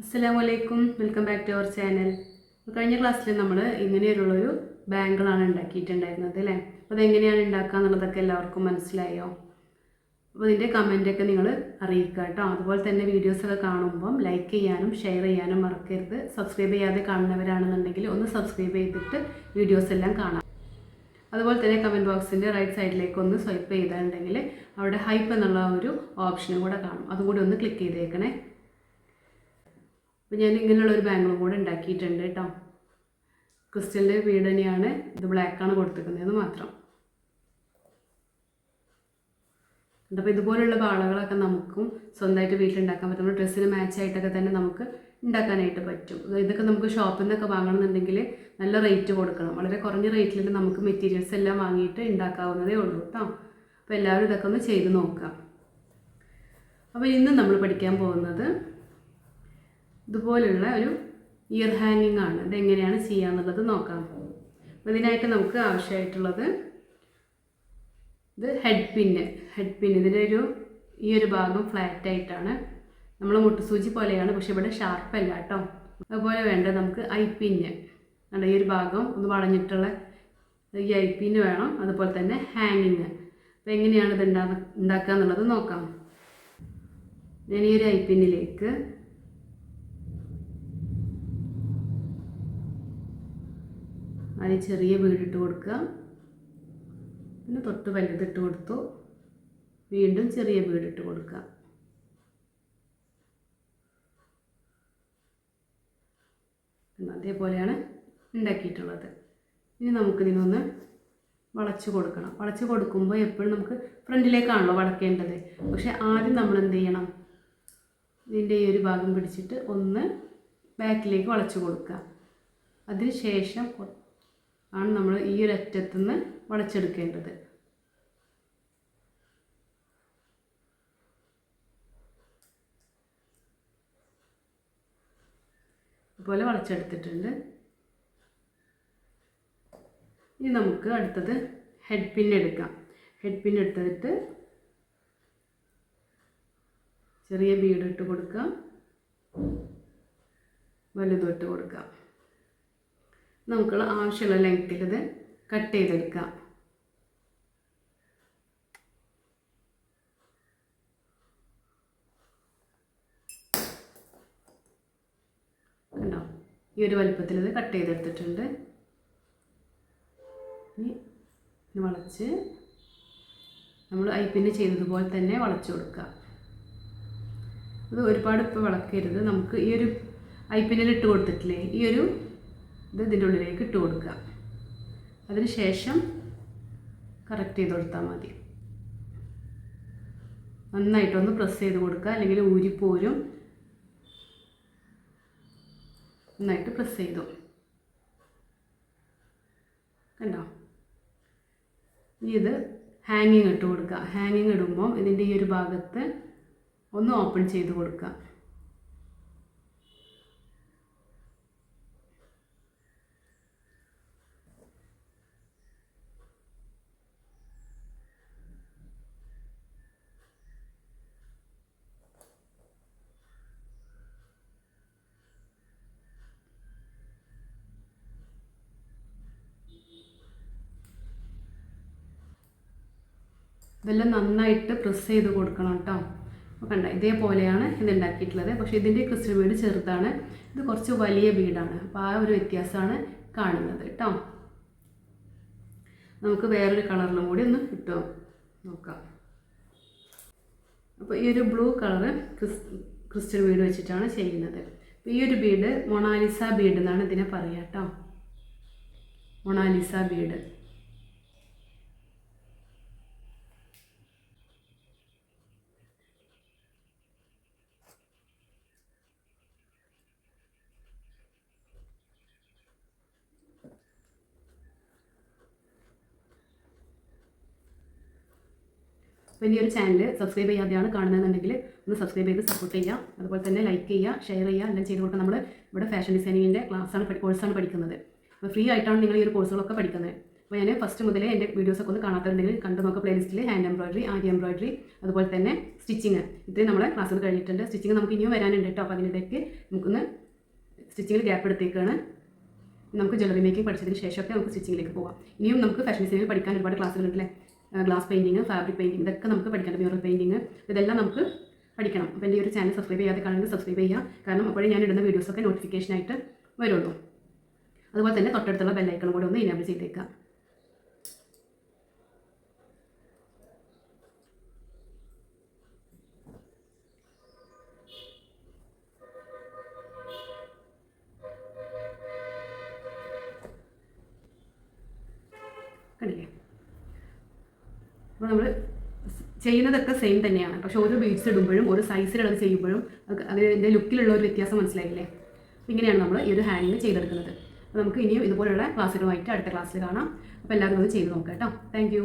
അസ്സലാമു അലൈക്കും welcome back to our channel കഴിഞ്ഞ ക്ലാസ്സിൽ നമ്മൾ ഇങ്ങനെയുള്ളൊരു ബാങ്കിളാണ് ഉണ്ടാക്കിയിട്ടുണ്ടായിരുന്നത് അല്ലേ? അപ്പോൾ അതെങ്ങനെയാണ് ഉണ്ടാക്കുക എന്നുള്ളതൊക്കെ എല്ലാവർക്കും മനസ്സിലായോ? അപ്പോൾ ഇതിന്റെ കമന്റൊക്കെ നിങ്ങൾ അറിയിക്കുക കേട്ടോ. അതുപോലെ തന്നെ വീഡിയോസൊക്കെ കാണുമ്പം ലൈക്ക് ചെയ്യാനും ഷെയർ ചെയ്യാനും മറക്കരുത്. സബ്സ്ക്രൈബ് ചെയ്യാതെ കാണുന്നവരാണെന്നുണ്ടെങ്കിൽ ഒന്ന് സബ്സ്ക്രൈബ് ചെയ്തിട്ട് വീഡിയോസ് എല്ലാം കാണാം. അതുപോലെ തന്നെ കമന്റ് ബോക്സിന്റെ റൈറ്റ് സൈഡിലേക്ക് ഒന്ന് സ്വൈപ്പ് ചെയ്തിട്ടുണ്ടെങ്കിൽ അവിടെ ഹൈപ്പ് എന്നുള്ള ഒരു ഓപ്ഷനും കൂടെ കാണും. അതും കൂടി ഒന്ന് ക്ലിക്ക് ചെയ്തേക്കണേ. അപ്പോൾ ഞാൻ ഇങ്ങനെയുള്ള ഒരു ബാംഗ്ലൂർ കൂടെ ഉണ്ടാക്കിയിട്ടുണ്ട് കേട്ടോ ക്രിസ്റ്റലിന്റെ വീട് തന്നെയാണ്. ഇത് ബ്ലാക്കാണ് കൊടുത്തിരിക്കുന്നത് മാത്രം. അപ്പോൾ ഇതുപോലുള്ള ബാളകളൊക്കെ നമുക്കും സ്വന്തമായിട്ട് വീട്ടിലുണ്ടാക്കാൻ പറ്റും. നമ്മുടെ ഡ്രസ്സിന് മാച്ചായിട്ടൊക്കെ തന്നെ നമുക്ക് ഉണ്ടാക്കാനായിട്ട് പറ്റും. ഇതൊക്കെ നമുക്ക് ഷോപ്പിൽ നിന്നൊക്കെ വാങ്ങണമെന്നുണ്ടെങ്കിൽ നല്ല റേറ്റ് കൊടുക്കണം. വളരെ കുറഞ്ഞ റേറ്റിൽ നമുക്ക് മെറ്റീരിയൽസ് എല്ലാം വാങ്ങിയിട്ട് ഉണ്ടാക്കാവുന്നതേ ഉള്ളൂ കേട്ടോ അപ്പോൾ എല്ലാവരും ഇതൊക്കെ ഒന്ന് ചെയ്ത് നോക്കാം. അപ്പോൾ ഇന്ന് നമ്മൾ പഠിക്കാൻ പോകുന്നത് ഇതുപോലുള്ള ഒരു ഇയർ ഹാങ്ങിങ് ആണ്. ഇതെങ്ങനെയാണ് ചെയ്യാന്നുള്ളത് നോക്കാം. അപ്പോൾ ഇതിനായിട്ട് നമുക്ക് ആവശ്യമായിട്ടുള്ളത് ഇത് ഹെഡ് പിന്ന് ഹെഡ് പിന്ന് ഇതിന്റെ ഒരു ഈ ഒരു ഭാഗം ഫ്ലാറ്റ് ആയിട്ടാണ്. നമ്മൾ മുട്ടുസൂചി പോലെയാണ് പക്ഷെ ഇവിടെ ഷാർപ്പല്ല കേട്ടോ. അതുപോലെ വേണ്ടത് നമുക്ക് ഐ പിന്ന് അല്ല ഈ ഒരു ഭാഗം ഒന്ന് വളഞ്ഞിട്ടുള്ള ഈ ഐ പിന്ന് വേണം. അതുപോലെ തന്നെ ഹാങ്ങിങ് അപ്പോൾ എങ്ങനെയാണ് ഇത് ഉണ്ടാ ഉണ്ടാക്കുക എന്നുള്ളത് നോക്കാം. ഞാൻ ഈ ഒരു ഐ പിന്നിലേക്ക് ആദ്യം ചെറിയ വീടിട്ട് കൊടുക്കുക. പിന്നെ തൊട്ട് വലുതിട്ട് കൊടുത്തു. വീണ്ടും ചെറിയ വീടിട്ട് കൊടുക്കുക. അതേപോലെയാണ് ഉണ്ടാക്കിയിട്ടുള്ളത്. ഇനി നമുക്ക് ഇതിനൊന്ന് വളച്ചു കൊടുക്കണം. വളച്ച് കൊടുക്കുമ്പോൾ എപ്പോഴും നമുക്ക് ഫ്രണ്ടിലേക്കാണല്ലോ വളക്കേണ്ടത്. പക്ഷേ ആദ്യം നമ്മൾ എന്ത് ചെയ്യണം? ഇതിന്റെ ഈ ഒരു ഭാഗം പിടിച്ചിട്ട് ഒന്ന് ബാക്കിലേക്ക് വളച്ചു കൊടുക്കുക. അതിന് ശേഷം ആണ് നമ്മൾ ഈ ഒരു അറ്റത്തു നിന്ന് വളച്ചെടുക്കേണ്ടത്. അതുപോലെ വളച്ചെടുത്തിട്ടുണ്ട്. ഇനി നമുക്ക് അടുത്തത് ഹെഡ് പിൻ എടുക്കാം. ഹെഡ് പിൻ എടുത്തിട്ട് ചെറിയ ബീഡ് ഇട്ട് കൊടുക്കാം. വലുതും ഇട്ട് കൊടുക്കാം. നമുക്കുള്ള ആവശ്യമുള്ള ലെങ്ത്തിൽ ഇത് കട്ട് ചെയ്തെടുക്കാം. കണ്ടോ? ഈ ഒരു വലുപ്പത്തിൽ ഇത് കട്ട് ചെയ്തെടുത്തിട്ടുണ്ട്. ഇനി വളച്ച് നമ്മൾ ഐപ്പിന് ചെയ്തതുപോലെ തന്നെ വളച്ചു കൊടുക്കുക ഇത് ഒരുപാട് ഇപ്പോൾ വളക്കരുത്. നമുക്ക് ഈ ഒരു ഐപ്പിനിൽ ഇട്ട് കൊടുത്തിട്ടില്ലേ? ഈ ഒരു ഇത് ഇതിന്റെ ഉള്ളിലേക്ക് ഇട്ട് കൊടുക്കുക. അതിനുശേഷം കറക്റ്റ് ചെയ്ത് കൊടുത്താൽ മതി. നന്നായിട്ടൊന്ന് പ്രസ് ചെയ്ത് കൊടുക്കുക. അല്ലെങ്കിൽ ഊരിപ്പോരും നന്നായിട്ട് പ്രസ് ചെയ്തു. കണ്ടോ? ഇനി ഇത് ഹാങ്ങിങ് ഇട്ട് കൊടുക്കുക. ഹാങ്ങിങ് ഇടുമ്പോൾ ഇതിന്റെ ഈ ഒരു ഭാഗത്ത് ഒന്ന് ഓപ്പൺ ചെയ്ത് കൊടുക്കുക. ഇതെല്ലാം നന്നായിട്ട് പ്രസ് ചെയ്ത് കൊടുക്കണം കേട്ടോ അപ്പോൾ കണ്ട ഇതേപോലെയാണ് ഇത് ഉണ്ടാക്കിയിട്ടുള്ളത് പക്ഷേ ഇതിന്റെ ക്രിസ്റ്റൽ ബീഡ് ചെറുതാണ്. ഇത് കുറച്ച് വലിയ ബീഡാണ് അപ്പോൾ ആ ഒരു വ്യത്യാസമാണ് കാണുന്നത് കേട്ടോ നമുക്ക് വേറൊരു കളറിലും കൂടി ഒന്ന് കിട്ടുമോ നോക്കാം. അപ്പോൾ ഈ ഒരു blue colour crys crystal bead വെച്ചിട്ടാണ് ചെയ്യുന്നത്. ഈ ഒരു ബീഡ് മൊണാലിസ ബീഡ് എന്നാണ് ഇതിനെ പറയുക കേട്ടോ മൊണാലിസ ബീഡ് അപ്പോൾ ഈ ഒരു ചാനൽ സബ്സ്ക്രൈബ് ചെയ്യാതെയാണ് കാണുന്നതെന്നുണ്ടെങ്കിൽ ഒന്ന് സബ്സ്ക്രൈബ് ചെയ്ത് സപ്പോർട്ട് ചെയ്യുക. അതുപോലെ തന്നെ ലൈക്ക് ചെയ്യുക ഷെയർ ചെയ്യുക എല്ലാം ചെയ്ത് കൊടുക്കുക നമ്മൾ ഇവിടെ ഫാഷൻ ഡിസൈനിങ്ങിന്റെ ക്ലാസ്സാണ് കോഴ്സാണ് പഠിക്കുന്നത്. അപ്പോൾ ഫ്രീ ആയിട്ടാണ് നിങ്ങൾ ഈ ഒരു കോഴ്സുകളൊക്കെ പഠിക്കുന്നത്. അപ്പോൾ ഞാൻ ഫസ്റ്റ് മുതലേ എന്റെ വീഡിയോസൊക്കെ ഒന്ന് കാണാത്തതെങ്കിൽ കണ്ടു നോക്കുക പ്ലേലിസ്റ്റിൽ ഹാൻഡ് എംബ്രോയിഡറി ആരി എംബ്രോയിഡറി അതുപോലെ തന്നെ സ്റ്റിച്ചിങ് ഇത്രയും നമ്മളെ ക്ലാസ്സുകൾ കഴിഞ്ഞിട്ടുണ്ട്. സ്റ്റിച്ചിങ് നമുക്ക് ഇനിയും വരാനുണ്ട് കേട്ടോ അപ്പോൾ അതിനിടയ്ക്ക് നമുക്കൊന്ന് സ്റ്റിച്ചിങ്ങിൽ ഗ്യാപ്പ് എടുത്തേക്കാണ്. നമുക്ക് ജ്വല്ലറി മേക്കിംഗ് പഠിച്ചതിന് ശേഷമൊക്കെ നമുക്ക് സ്റ്റിച്ചിങ്ങിലേക്ക് പോകാം ഇനിയും നമുക്ക് ഫാഷൻ ഡിസൈനിൽ പഠിക്കാൻ ഒരുപാട് ക്ലാസ്സുകളുണ്ടല്ലേ ഗ്ലാസ് പെയിന്റിങ് ഫാബ്രിക് പെയിന്റിങ് ഇതൊക്കെ നമുക്ക് പഠിക്കണം മ്യൂറൽ പെയിന്റിങ് ഇതെല്ലാം നമുക്ക് പഠിക്കണം. അപ്പോൾ എന്റെ ഈ ഒരു ചാനൽ സബ്സ്ക്രൈബ് ചെയ്യാതെ കാണുന്നത് സബ്സ്ക്രൈബ് ചെയ്യുക. കാരണം അപ്പോഴേ ഞാൻ ഇടുന്ന വീഡിയോസൊക്കെ നോട്ടിഫിക്കേഷനായിട്ട് വരുള്ളൂ. അതുപോലെ തന്നെ തൊട്ടടുത്തുള്ള ബെല്ലൈക്കണം കൂടെ ഒന്ന് ഇനേബിൾ ചെയ്തേക്കാം അപ്പോൾ നമ്മൾ ചെയ്യുന്നതൊക്കെ സെയിം തന്നെയാണ്. പക്ഷെ ഓരോ ബീഡ്സ് ഇടുമ്പോഴും ഓരോ സൈസിലുള്ളത് ചെയ്യുമ്പോഴും അത് അതിന്റെ ലുക്കിലുള്ള ഒരു വ്യത്യാസം മനസ്സിലായില്ലേ? ഇങ്ങനെയാണ് നമ്മൾ ഈ ഒരു ഹാങ്ങിങ് ചെയ്തെടുക്കുന്നത്. അപ്പോൾ നമുക്ക് ഇനിയും ഇതുപോലുള്ള ക്ലാസ്സുകളുമായിട്ട് അടുത്ത ക്ലാസ്സിൽ കാണാം. അപ്പോൾ എല്ലാവരും അത് ചെയ്ത് നോക്കാം കേട്ടോ. താങ്ക്